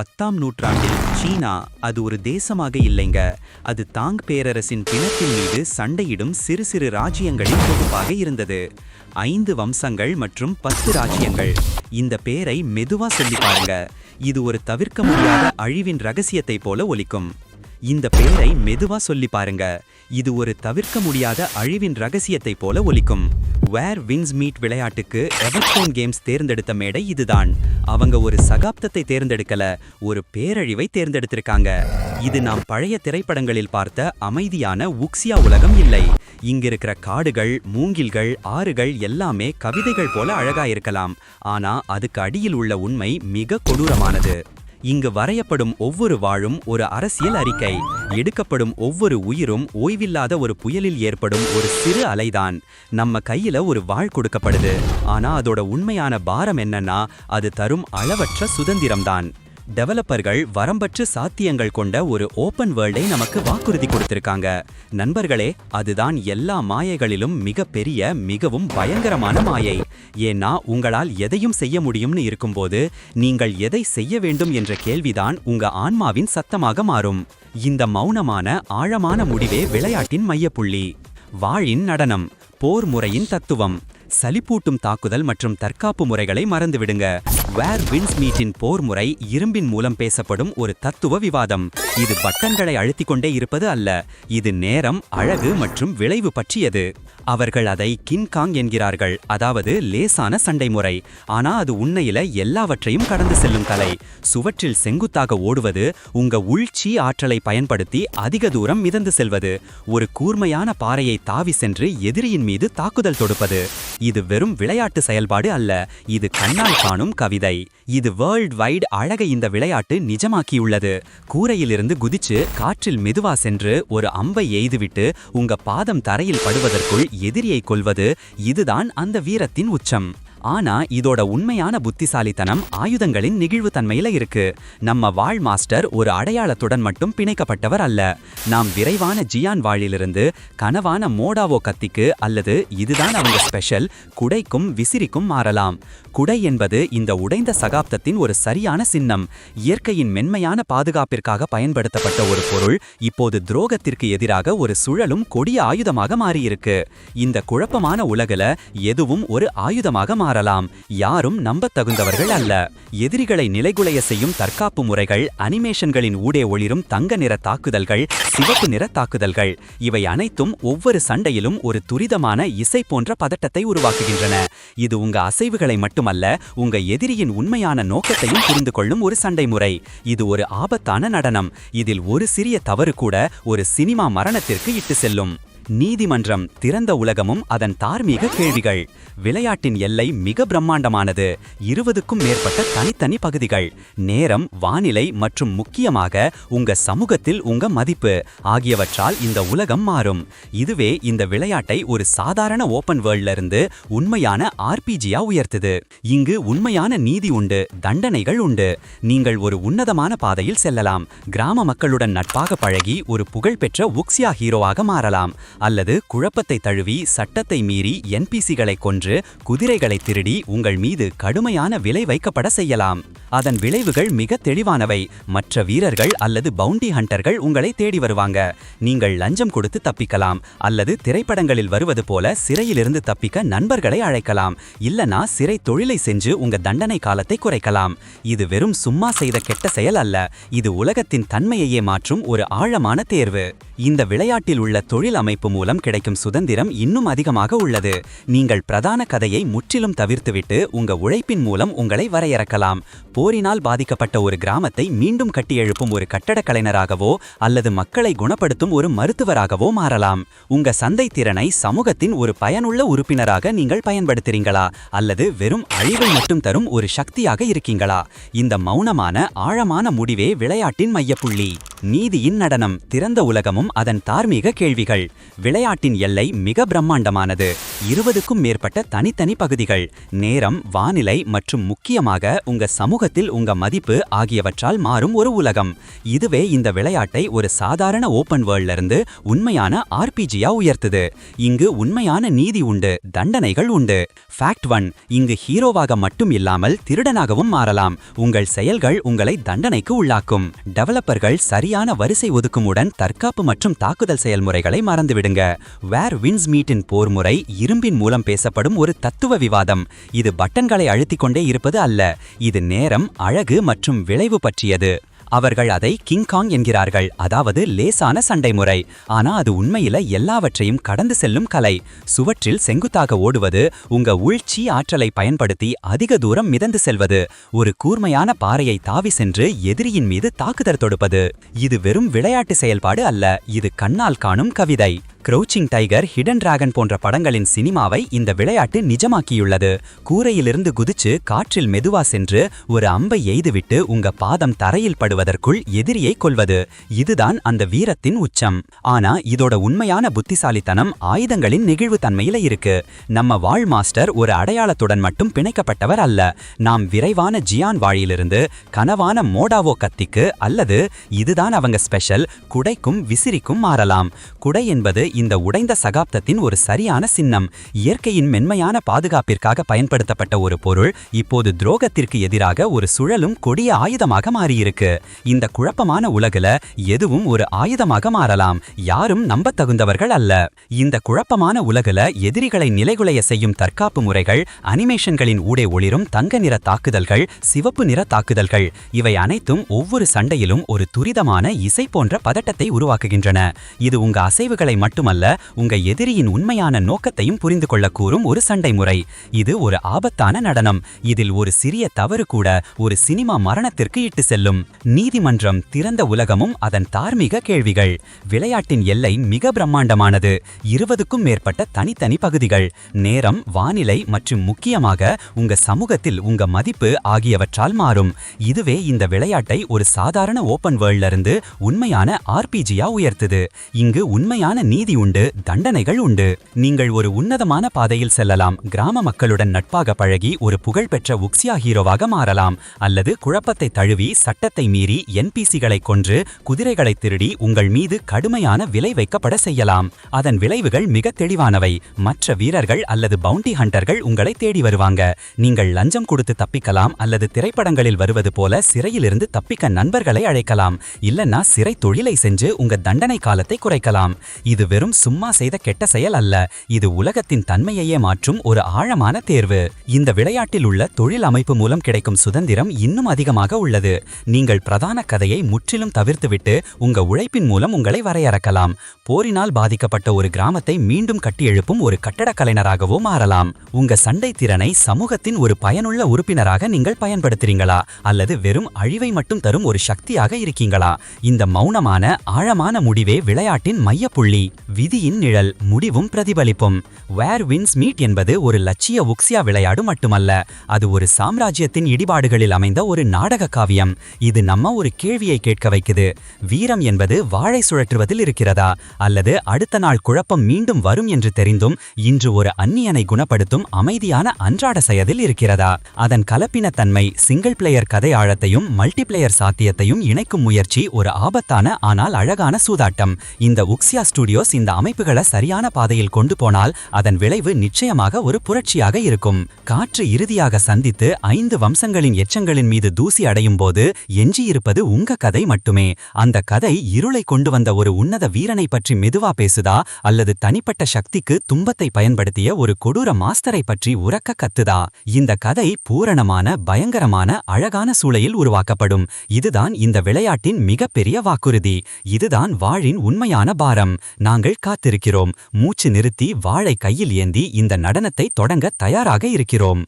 பத்தாம் நூற்றாண்டில் சீனா அது ஒரு தேசமாக இல்லைங்க. அது தாங் பேரரசின் பிணத்தின் மீது சண்டையிடும் சிறு சிறு ராஜ்யங்களின் தொகுப்பாக இருந்தது. ஐந்து வம்சங்கள் மற்றும் பத்து ராஜ்யங்கள். இந்த பேரை மெதுவா சொல்லி பாருங்க. இது ஒரு தவிர்க்க முடியாத அழிவின் ரகசியத்தை போல ஒலிக்கும். இந்த பேரை மெதுவா சொல்லி பாருங்க. இது ஒரு தவிர்க்க முடியாத அழிவின் ரகசியத்தை போல ஒலிக்கும். வேர் வின்ஸ் மீட் விளையாட்டுக்கு எவர்டோன் கேம்ஸ் தேர்ந்தெடுத்த மேடை இதுதான். அவங்க ஒரு சகாப்தத்தை தேர்ந்தெடுக்கல ஒரு பேரழிவை தேர்ந்தெடுத்திருக்காங்க. இது நாம் பழைய திரைப்படங்களில் பார்த்த அமைதியான உக்ஸியா உலகம் இல்லை. இங்கிருக்கிற காடுகள் மூங்கில்கள் ஆறுகள் எல்லாமே கவிதைகள் போல அழகா இருக்கலாம் ஆனா அதுக்கு அடியில் உள்ள உண்மை மிக கொடூரமானது. இங்கு வரையப்படும் ஒவ்வொரு வாழும் ஒரு அரசியல் அறிக்கை. எடுக்கப்படும் ஒவ்வொரு உயிரும் ஓய்வில்லாத ஒரு புயலில் ஏற்படும் ஒரு சிறு அலைதான். நம்ம கையில ஒரு வாழ் கொடுக்கப்படுது. ஆனா அதோட உண்மையான பாரம் என்னன்னா அது தரும் அளவற்ற சுதந்திரம்தான். டெவலப்பர்கள் வரம்பற்று சாத்தியங்கள் கொண்ட ஒரு ஓப்பன் வேர்ல்டை நமக்கு வாக்குறுதி கொடுத்திருக்காங்க. நண்பர்களே அதுதான் எல்லா மாயைகளிலும் மிகப்பெரிய மிகவும் பயங்கரமான மாயை. ஏன்னா உங்களால் எதையும் செய்ய முடியும்னு இருக்கும்போது நீங்கள் எதை செய்ய வேண்டும் என்ற கேள்விதான் உங்க ஆன்மாவின் சத்தமாக மாறும். இந்த மௌனமான ஆழமான முடிவே விளையாட்டின் மையப்புள்ளி. வாழின் நடனம் போர் முறையின் தத்துவம். சலிப்பூட்டும் தாக்குதல் மற்றும் தற்காப்பு முறைகளை மறந்துவிடுங்க. வேர் வின்ஸ் மீட்டின் போர் முறை இரும்பின் மூலம் பேசப்படும் ஒரு தத்துவ விவாதம். இது பட்டன்களை அழுத்திக் கொண்டே இருப்பது அல்ல. இது நேரம் அழகு மற்றும் விளைவு பற்றியது. அவர்கள் அதை கின்காங் என்கிறார்கள். அதாவது லேசான சண்டை முறை. ஆனா அது உண்மையில எல்லாவற்றையும் கடந்து செல்லும் கலை. சுவற்றில் செங்குத்தாக ஓடுவது உங்க உள்ச்சி ஆற்றலை பயன்படுத்தி அதிக தூரம் மிதந்து செல்வது. ஒரு கூர்மையான பாறையை தாவி சென்று எதிரியின் மீது தாக்குதல் தொடுப்பது. இது வெறும் விளையாட்டு செயல்பாடு அல்ல. இது கண்ணால் காணும் கவிதை. இது வேர்ல்ட் வைட் அழகை இந்த விளையாட்டு நிஜமாக்கியுள்ளது. கூரையிலிருந்து குதிச்சு காற்றில் மெதுவா சென்று ஒரு அம்பை எய்துவிட்டு உங்க பாதம் தரையில் படுவதற்குள் எதிரியை கொள்வது இதுதான் அந்த வீரத்தின் உச்சம். ஆனா இதோட உண்மையான புத்திசாலித்தனம் ஆயுதங்களின் நெகிழ்வுத்தன்மையில இருக்கு. நம்ம வாழ் மாஸ்டர் ஒரு அடையாளத்துடன் மட்டும் பிணைக்கப்பட்டவர் அல்ல. நாம் விரைவான ஜியான் வாழிலிருந்து கனவான மோடாவோ கத்திக்கு அல்லது இதுதான் அவங்க ஸ்பெஷல் குடைக்கும் விசிறிக்கும் மாறலாம். குடை என்பது இந்த உடைந்த சகாப்தத்தின் ஒரு சரியான சின்னம். இயற்கையின் மென்மையான பாதுகாப்பிற்காக பயன்படுத்தப்பட்ட ஒரு பொருள் இப்போது துரோகத்திற்கு எதிராக ஒரு சுழலும் கொடிய ஆயுதமாக மாறியிருக்கு. இந்த குழப்பமான உலகில் எதுவும் ஒரு ஆயுதமாக மாறி மாறலாம். யாரும் நம்பத் தகுந்தவர்கள் அல்ல. எதிரிகளை நிலைகுலைய செய்யும் தற்காப்பு முறைகள் அனிமேஷன்களின் ஊடே ஒளிரும் தங்க நிற தாக்குதல்கள் சிவப்பு நிற தாக்குதல்கள். இவை அனைத்தும் ஒவ்வொரு சண்டையிலும் ஒரு துரிதமான இசை போன்ற பதட்டத்தை உருவாக்குகின்றன. இது உங்க அசைவுகளை மட்டுமல்ல உங்க எதிரியின் உண்மையான நோக்கத்தையும் புரிந்து கொள்ளும் ஒரு சண்டை முறை. இது ஒரு ஆபத்தான நடனம். இதில் ஒரு சிறிய தவறு கூட ஒரு சினிமா மரணத்திற்கு இட்டு செல்லும். நீதிமன்றம் திறந்த உலகமும் அதன் தார்மீக கேள்விகள். விளையாட்டின் எல்லை மிக பிரம்மாண்டமானது. இருபதுக்கும் மேற்பட்ட தனித்தனி பகுதிகள். நேரம் வானிலை மற்றும் முக்கியமாக உங்க சமூகத்தில் உங்க மதிப்பு ஆகியவற்றால் இந்த உலகம் மாறும். இதுவே இந்த விளையாட்டை ஒரு சாதாரண ஓபன் வேர்ல்ட்ல இருந்து உண்மையான ஆர்பிஜியா உயர்த்துது. இங்கு உண்மையான நீதி உண்டு தண்டனைகள் உண்டு. நீங்கள் ஒரு உன்னதமான பாதையில் செல்லலாம். கிராம மக்களுடன் நட்பாக பழகி ஒரு புகழ்பெற்ற உக்ஸியா ஹீரோவாக மாறலாம். அல்லது குழப்பத்தை தழுவி சட்டத்தை மீறி என்பிசிகளை கொன்று குதிரைகளை திருடி உங்கள் மீது கடுமையான விலை வைக்கப்பட செய்யலாம். அதன் விளைவுகள் மிக தெளிவானவை. மற்ற வீரர்கள் அல்லது பவுண்டி ஹண்டர்கள் உங்களை தேடி வருவாங்க. நீங்கள் லஞ்சம் கொடுத்து தப்பிக்கலாம் அல்லது திரைப்படங்களில் வருவது போல சிறையிலிருந்து தப்பிக்க நண்பர்களை அழைக்கலாம். இல்லனா சிறை தொழிலை செஞ்சு உங்க தண்டனை காலத்தை குறைக்கலாம். இது வெறும் சும்மா செய்த கெட்ட செயல் அல்ல. இது உலகத்தின் தன்மையையே மாற்றும் ஒரு ஆழமான தேர்வு. இந்த விளையாட்டில் உள்ள தொழில் அமைப்பு மூலம் கிடைக்கும் சுதந்திரம் இன்னும் அதிகமாக உள்ளது. நீங்கள் பிரதான கதையை முற்றிலும் தவிர்த்துவிட்டு உங்க உழைப்பின் மூலம் உங்களை வரையறக்கலாம். போரினால் பாதிக்கப்பட்ட ஒரு கிராமத்தை மீண்டும் கட்டியெழுப்பும் ஒரு கட்டடக் கலைஞராகவோ அல்லது மக்களை குணப்படுத்தும் ஒரு மருத்துவராகவோ மாறலாம். உங்க சந்தை திறனை சமூகத்தின் ஒரு பயனுள்ள உறுப்பினராக நீங்கள் பயன்படுத்துறீங்களா? அல்லது வெறும் அழிவை மட்டும் தரும் ஒரு சக்தியாக இருக்கீங்களா? இந்த மௌனமான ஆழமான முடிவே விளையாட்டின் மையப்புள்ளி. நீதியின் நடனம் திறந்த உலகமும் அதன் தார்மீக கேள்விகள். விளையாட்டின் எல்லை மிக பிரம்மாண்டமானது. இருபதுக்கும் மேற்பட்ட தனித்தனி பகுதிகள் நேரம் வானிலை மற்றும் முக்கியமாக உங்க சமூகத்தில் உங்க மதிப்பு ஆகியவற்றால் மாறும் ஒரு உலகம். இதுவே இந்த விளையாட்டை ஒரு சாதாரண ஓபன் வேர்ல்ட்ல இருந்து உண்மையான ஆர்பிஜியா உயர்த்துது. இங்கு உண்மையான நீதி உண்டு தண்டனைகள் உண்டு. ஃபேக்ட் ஒன் இங்கு ஹீரோவாக மட்டும் இல்லாமல் திருடனாகவும் மாறலாம். உங்கள் செயல்கள் உங்களை தண்டனைக்கு உள்ளாக்கும். டெவலப்பர்கள் சரியான வரிசை ஒதுக்குமுடன் தற்காப்பு மற்றும் தாக்குதல் செயல்முறைகளை விடுங்க. வேர் வின்ஸ் மீட்டின் போர் முறை இரும்பின் மூலம் பேசப்படும் ஒரு தத்துவ விவாதம். இது பட்டன்களை அழுத்திக் கொண்டே இருப்பது அல்ல. இது நேரம் அழகு மற்றும் விளைவு பற்றியது. அவர்கள் அதை கிங்காங் என்கிறார்கள். அதாவது லேசான சண்டை முறை. ஆனா அது உண்மையில எல்லாவற்றையும் கடந்து செல்லும் கலை. சுவற்றில் செங்குத்தாக ஓடுவது உங்க உள்ச்சி ஆற்றலை பயன்படுத்தி அதிக தூரம் மிதந்து செல்வது ஒரு கூர்மையான பாறையை தாவி சென்று எதிரியின் மீது தாக்குதல் தொடுப்பது. இது வெறும் விளையாட்டு செயல்பாடு அல்ல இது கண்ணால் காணும் கவிதை. க்ரௌச்சிங் டைகர் ஹிடன் டிராகன் போன்ற படங்களின் சினிமாவை இந்த விளையாட்டு நிஜமாக்கியுள்ளது. கூரையிலிருந்து குதிச்சு காற்றில் மெதுவா சென்று ஒரு அம்பை எய்துவிட்டு உங்க பாதம் தரையில் படுவதற்குள் எதிரியை கொள்வது இதுதான் அந்த வீரத்தின் உச்சம். ஆனா இதோட உண்மையான புத்திசாலித்தனம் ஆயுதங்களின் நெகிழ்வுத்தன்மையில இருக்கு. நம்ம வாழ் மாஸ்டர் ஒரு அடையாளத்துடன் மட்டும் பிணைக்கப்பட்டவர் அல்ல. நாம் விரைவான ஜியான் வாழியிலிருந்து கனவான மோடாவோ கத்திக்கு அல்லது இதுதான் அவங்க ஸ்பெஷல் குடைக்கும் விசிறிக்கும் மாறலாம். குடை என்பது இந்த உடைந்த சகாப்தத்தின் ஒரு சரியான சின்னம். இயற்கையின் மென்மையான பாதுகாப்பிற்காக பயன்படுத்தப்பட்ட ஒரு பொருள் இப்போது துரோகத்திற்கு எதிராக ஒரு சுழலும் கொடிய ஆயுதமாக மாறியிருக்கு. இந்த குழப்பமான உலகுல எதுவும் ஒரு ஆயுதமாக மாறலாம். யாரும் நம்பத் தகுந்தவர்கள் அல்ல. இந்த குழப்பமான உலகுல எதிரிகளை நிலைகுலைய செய்யும் தற்காப்பு முறைகள் அனிமேஷன்களின் ஊடே ஒளிரும் தங்க நிற தாக்குதல்கள் சிவப்பு நிற தாக்குதல்கள் இவை அனைத்தும் ஒவ்வொரு சண்டையிலும் ஒரு துரிதமான இசை போன்ற பதட்டத்தை உருவாக்குகின்றன. இது உங்க அசைவுகளை மட்டுமல்ல உங்க எதிரியின் உண்மையான நோக்கத்தையும் புரிந்து கொள்ள கூறும் ஒரு சண்டை முறை. இது ஒரு ஆபத்தான நடனம். இதில் ஒரு சிறிய தவறு கூட ஒரு சினிமா மரணத்திற்கு இட்டு செல்லும். நீதிமன்றம் திறந்த உலகமும் அதன் தார்மீக கேள்விகள். விளையாட்டின் எல்லை மிக பிரம்மாண்டமானது. இருபதுக்கும் மேற்பட்ட தனித்தனி பகுதிகள். நேரம் வானிலை மற்றும் முக்கியமாக உங்க சமூகத்தில் உங்க மதிப்பு ஆகியவற்றால் மாறும். இதுவே இந்த விளையாட்டை ஒரு சாதாரண ஓபன் வேர்ல்ட்ல இருந்து உண்மையான ஆர்பிஜியா உயர்த்துது. இங்கு உண்மையான நீதி உண்டு தண்டனைகள் உண்டு. நீங்கள் ஒரு உன்னதமான பாதையில் செல்லலாம். கிராம மக்களுடன் நட்பாக பழகி ஒரு புகழ்பெற்ற உக்ஸியா ஹீரோவாக மாறலாம். அல்லது குழப்பத்தை தழுவி சட்டத்தை மீறி மீறி என்பிசிகளை கொன்று குதிரைகளை திருடி உங்கள் மீது கடுமையான விலை வைக்கப்பட செய்யலாம். அதன் விளைவுகள் மிக தெளிவானவை. மற்ற வீரர்கள் அல்லது பவுண்டி ஹண்டர்கள் உங்களை தேடி வருவாங்க. நீங்கள் லஞ்சம் கொடுத்து தப்பிக்கலாம் அல்லது திரைப்படங்களில் வருவது போல சிறையிலிருந்து தப்பிக்க நண்பர்களை அழைக்கலாம். இல்லனா சிறை தொழிலை செஞ்சு உங்க தண்டனை காலத்தை குறைக்கலாம். இது வெறும் சும்மா செய்த கெட்ட செயல் அல்ல. இது உலகத்தின் தன்மையையே மாற்றும் ஒரு ஆழமான தேர்வு. இந்த விளையாட்டில் உள்ள தொழில் அமைப்பு மூலம் கிடைக்கும் சுதந்திரம் இன்னும் அதிகமாக உள்ளது. நீங்கள் பிரதான கதையை முற்றிலும் தவிர்த்துவிட்டு உங்க உழைப்பின் மூலம் உங்களை வரையறக்கலாம். போரினால் பாதிக்கப்பட்ட ஒரு கிராமத்தை மீண்டும் கட்டியெழுப்பும் ஒரு கட்டடக் கலைஞராகவோ மாறலாம். உங்க சண்டை திறனை சமூகத்தின் ஒரு பயனுள்ள உறுப்பினராக நீங்கள் பயன்படுத்துறீங்களா? அல்லது வெறும் அழிவை மட்டும் தரும் ஒரு சக்தியாக இருக்கீங்களா? இந்த மௌனமான ஆழமான முடிவே விளையாட்டின் மையப்புள்ளி. விதியின் நிழல் முடிவும் பிரதிபலிப்பும். வேர் வின்ஸ் மீட் என்பது ஒரு லட்சிய உக்ஸியா விளையாடு மட்டுமல்ல அது ஒரு சாம்ராஜ்யத்தின் இடிபாடுகளில் அமைந்த ஒரு நாடக காவியம். இது நம்ம மூலமா ஒரு கேள்வியை கேட்க வைக்குது. வீரம் என்பது வாழை சுழற்றுவதில் இருக்கிறதா? அல்லது அடுத்த நாள் குழப்பம் மீண்டும் வரும் என்று தெரிந்தும் இன்று ஒரு அந்நியனை குணப்படுத்தும் அமைதியான அன்றாட செயலில் இருக்கிறதா? அதன் கலப்பின தன்மை சிங்கிள் பிளேயர் கதை ஆழத்தையும் மல்டிபிளேயர் சாத்தியத்தையும் இணைக்கும் முயற்சி ஒரு ஆபத்தான ஆனால் அழகான சூதாட்டம். இந்த உக்ஸியா ஸ்டுடியோஸ் இந்த அமைப்புகளை சரியான பாதையில் கொண்டு போனால் அதன் விளைவு நிச்சயமாக ஒரு புரட்சியாக இருக்கும். காற்று இறுதியாக சந்தித்து ஐந்து வம்சங்களின் எச்சங்களின் மீது தூசி அடையும் போது எஞ்சி எஞ்சியிருப்பது உங்க கதை மட்டுமே. அந்த கதை இருளை கொண்டு வந்த ஒரு உன்னத வீரனை பற்றி மெதுவா பேசுதா? அல்லது தனிப்பட்ட சக்திக்கு துன்பத்தை பயன்படுத்திய ஒரு கொடூர மாஸ்டரை பற்றி உறக்க கத்துதா? இந்த கதை பூரணமான பயங்கரமான அழகான சூளையில் உருவாக்கப்படும். இதுதான் இந்த விளையாட்டின் மிகப்பெரிய வாக்குறுதி. இதுதான் வாழின் உண்மையான பாரம். நாங்கள் காத்திருக்கிறோம். மூச்சு நிறுத்தி வாழை கையில் ஏந்தி இந்த நடனத்தை தொடங்க தயாராக இருக்கிறோம்.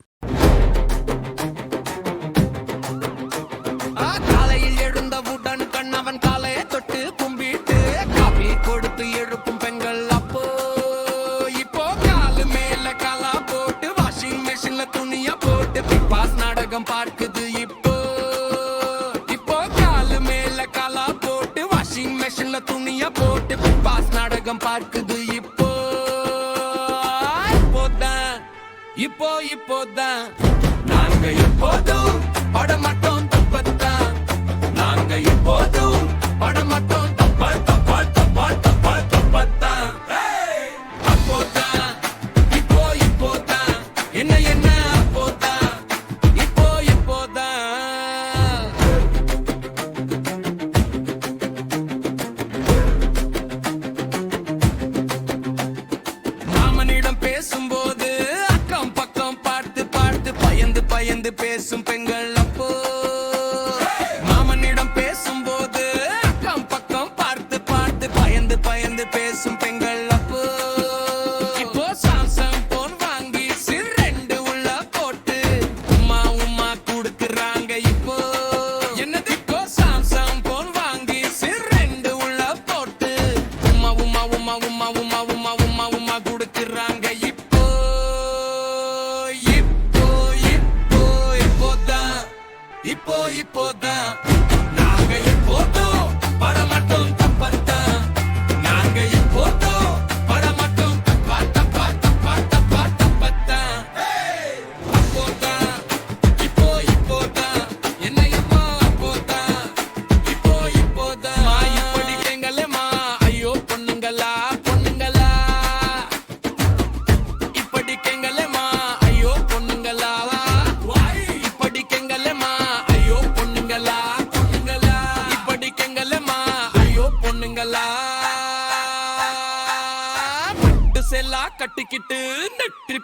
நாங்க எப்போதும் படம் மட்டும் தப்பத்தான். நாங்க எப்போதும் படம்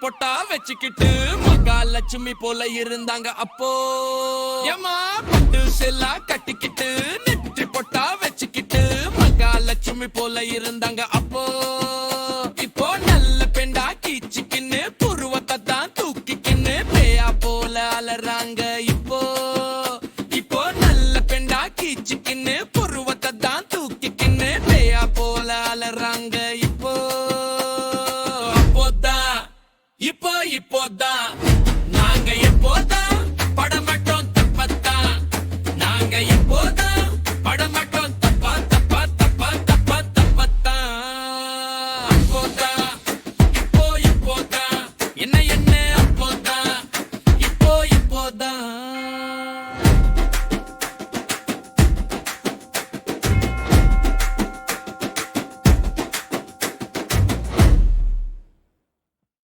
பொட்டா வச்சுக்கிட்டு மகா லட்சுமி போல இருந்தாங்க அப்போ. ஏமா பட்டு செல்லா கட்டிக்கிட்டு நெற்றி பொட்டா வச்சுக்கிட்டு மகா லட்சுமி போல இருந்தாங்க அப்போ.